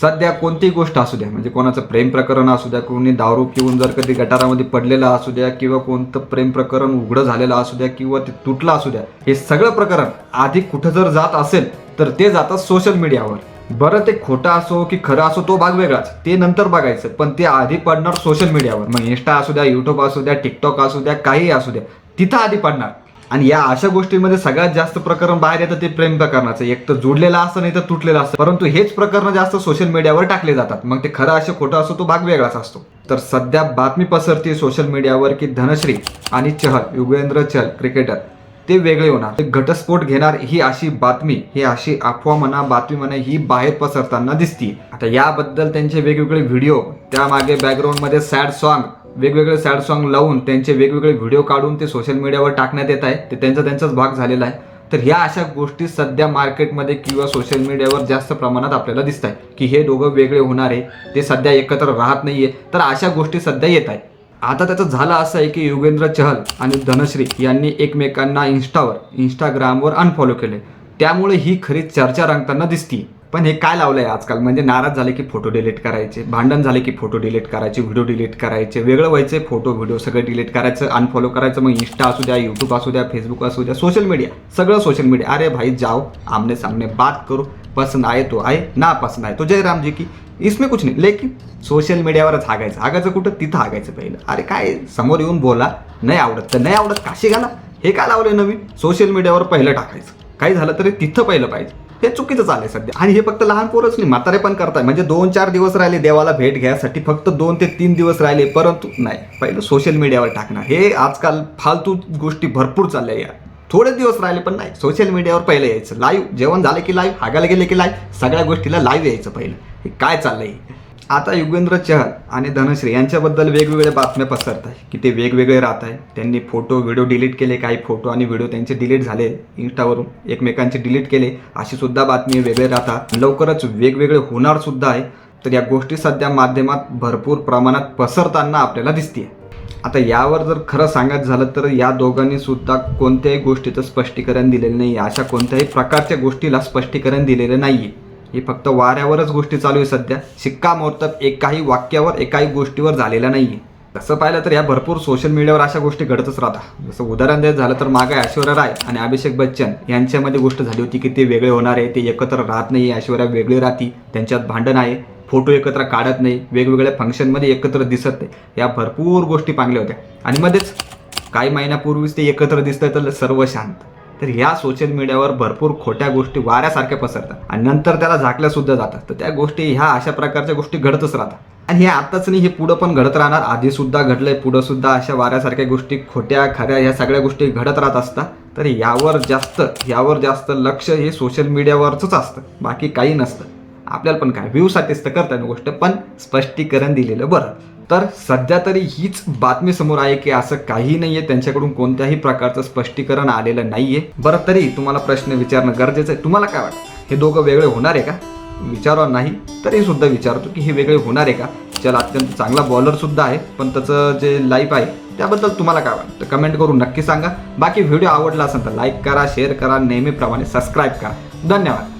सध्या कोणतीही गोष्ट असू द्या म्हणजे कोणाचं प्रेम प्रकरण असू द्या कोणी दारू पिऊन जर कधी गटारामध्ये पडलेलं असू द्या किंवा कोणतं प्रेम प्रकरण उघडं झालेलं असू द्या किंवा ते तुटलं असू द्या हे सगळं प्रकरण आधी कुठं जर जात असेल तर ते जातात सोशल मीडियावर बरं ते खोटं असो की खरं असो तो भाग वेगळाच. ते नंतर बघायचं पण ते आधी पडणार सोशल मीडियावर मग इंस्टा असू द्या युट्यूब असू द्या टिकटॉक असू द्या काही असू द्या तिथं आधी पडणार. आणि या अशा गोष्टींमध्ये सगळ्यात जास्त प्रकरण बाहेर येतं ते प्रेम प्रकरणाचं. एक तर जुडलेलं असतं नाही तर तुटलेलं असतं. परंतु हेच प्रकरण जास्त सोशल मीडियावर टाकले जातात. मग ते खरं असं खोटं असो तो भाग वेगळाच असतो. तर सध्या बातमी पसरते सोशल मीडियावर की धनश्री आणि चहल युगेंद्र चहल क्रिकेटर ते वेगळे होणार. ते घटस्फोट घेणार ही अशी बातमी ही अशी अफवा म्हणा बातमी म्हणा ही बाहेर पसरताना दिसती. आता याबद्दल त्यांचे वेगवेगळे व्हिडिओ त्यामागे बॅकग्राऊंडमध्ये सॅड सॉन्ग वेगवेगळे सॅड सॉन्ग लावून त्यांचे वेगवेगळे व्हिडिओ काढून ते सोशल मीडियावर टाकण्यात येत आहे. ते त्यांचा त्यांचाच भाग झालेला आहे. तर ह्या अशा गोष्टी सध्या मार्केटमध्ये किंवा सोशल मीडियावर जास्त प्रमाणात आपल्याला दिसत आहे की हे दोघं वेगळे होणार आहे. ते सध्या एकत्र राहत नाही आहे तर अशा गोष्टी सध्या येत आहे आता त्याचं झालं असं आहे की युगेंद्र चहल आणि धनश्री यांनी एकमेकांना इन्स्टावर इंस्टाग्रामवर अनफॉलो केले त्यामुळे ही खरी चर्चा रंगताना दिसती पण हे काय लावलं आहे आजकाल? म्हणजे नाराज झाले की फोटो डिलीट करायचे भांडण झाले की फोटो डिलीट करायचे व्हिडिओ डिलीट करायचे वेगळं व्हायचे फोटो व्हिडिओ सगळं डिलीट करायचं अनफॉलो करायचं मग इंस्टा असू द्या यूट्यूब असू द्या फेसबुक असू द्या सोशल मीडिया सगळं सोशल मीडिया अरे भाई जाओ आमने सामने बात करो पसंद आहे तो आहे ना पसंद आहे तो. जयरामजी जी की इसमें कुछ नाही लेकिन सोशल मीडियावरच हागायचं. हागायचं कुठं? तिथं हागायचं पहिलं. अरे काय समोर येऊन बोला नाही आवडत तर नाही आवडत काशी घाला. हे काय लावलं नवीन? सोशल मीडियावर पहिलं टाकायचं. काही झालं तरी तिथं पहिलं पाहिजे. हे चुकीचं चाललंय सध्या. आणि हे फक्त लहान पोरच नाही म्हातारे पण करताय. म्हणजे दोन चार दिवस राहिले देवाला भेट घ्यायसाठी फक्त दोन ते तीन दिवस राहिले परंतु नाही. पहिलं सोशल मीडियावर टाकणार हे आजकाल फालतू गोष्टी भरपूर चालल्या या. थोडे दिवस राहिले पण नाही. सोशल मीडियावर पहिलं यायचं. लाईव्ह जेवण झालं की लाईव्ह हागायला गेले की लाईव्ह सगळ्या गोष्टीला लाईव्ह यायचं पहिलं. हे काय चाललंय? आता युगेंद्र चहल आणि धनश्री यांच्याबद्दल वेगवेगळ्या बातम्या पसरत आहे की ते वेगवेगळे राहत आहे त्यांनी फोटो व्हिडिओ डिलीट केले काही फोटो आणि व्हिडिओ त्यांचे डिलीट झाले इंस्टावरून एकमेकांचे डिलीट केले अशी सुद्धा बातमी वेगळे राहतात. लवकरच वेगवेगळे होणार सुद्धा आहे. तर या गोष्टी सध्या माध्यमात भरपूर प्रमाणात पसरताना आपल्याला दिसते आता यावर जर खरं सांगायचं झालं तर या दोघांनी सुद्धा कोणत्याही गोष्टीचं स्पष्टीकरण दिलेलं नाही अशा कोणत्याही प्रकारच्या गोष्टीला स्पष्टीकरण दिलेलं नाहीये. हे फक्त वाऱ्यावरच गोष्टी चालू आहे सध्या. शिक्कामोर्तब एकाही वाक्यावर एकाही गोष्टीवर झालेला नाही आहे तसं पाहिलं तर या भरपूर सोशल मीडियावर अशा गोष्टी घडतच राहतात. जसं उदाहरण द्यायचं झालं तर मागे ऐश्वर्या राय आणि अभिषेक बच्चन यांच्यामध्ये गोष्ट झाली होती की ते वेगळे होणार आहे ते एकत्र राहत नाही ऐश्वर्या वेगळी राहती त्यांच्यात भांडण आहे फोटो एकत्र काढत नाही वेगवेगळ्या फंक्शनमध्ये एकत्र दिसत नाही. या भरपूर गोष्टी पांगल्या होत्या. आणि मध्येच काही महिन्यापूर्वीच ते एकत्र दिसतंय तर सर्व शांत. तर ह्या सोशल मीडियावर भरपूर खोट्या गोष्टी वाऱ्यासारख्या पसरतात. आणि नंतर त्याला झाकल्या सुद्धा जातात. तर त्या गोष्टी ह्या अशा प्रकारच्या गोष्टी घडतच राहतात. आणि हे आताच नाही हे पुढं पण घडत राहणार. आधी सुद्धा घडलंय पुढं सुद्धा अशा वाऱ्यासारख्या गोष्टी खोट्या खऱ्या ह्या सगळ्या गोष्टी घडत राहत असतात. तर यावर जास्त यावर जास्त लक्ष हे सोशल मीडियावरच असतं. बाकी काही नसतं. आपल्याला पण काय व्ह्यूसाठीच तर करता गोष्ट पण स्पष्टीकरण दिलेलं बरं. तर सध्या तरी हीच बातमी समोर आहे की असं काही नाहीये त्यांच्याकडून कोणत्याही प्रकारचं स्पष्टीकरण आलेलं नाहीये. बरं तरी तुम्हाला प्रश्न विचारणं गरजेचं आहे. तुम्हाला काय वाटतं? हे दोघं वेगळे होणार आहे का? विचारा नाही तरी सुद्धा विचारतो की हे वेगळे होणार आहे का? चल अत्यंत चांगला बॉलर सुद्धा आहे पण त्याचं जे लाईफ आहे त्याबद्दल तुम्हाला काय वाटतं? कमेंट करून नक्की सांगा. बाकी व्हिडिओ आवडला असेल तर लाईक करा शेअर करा नेहमीप्रमाणे सबस्क्राईब करा. धन्यवाद.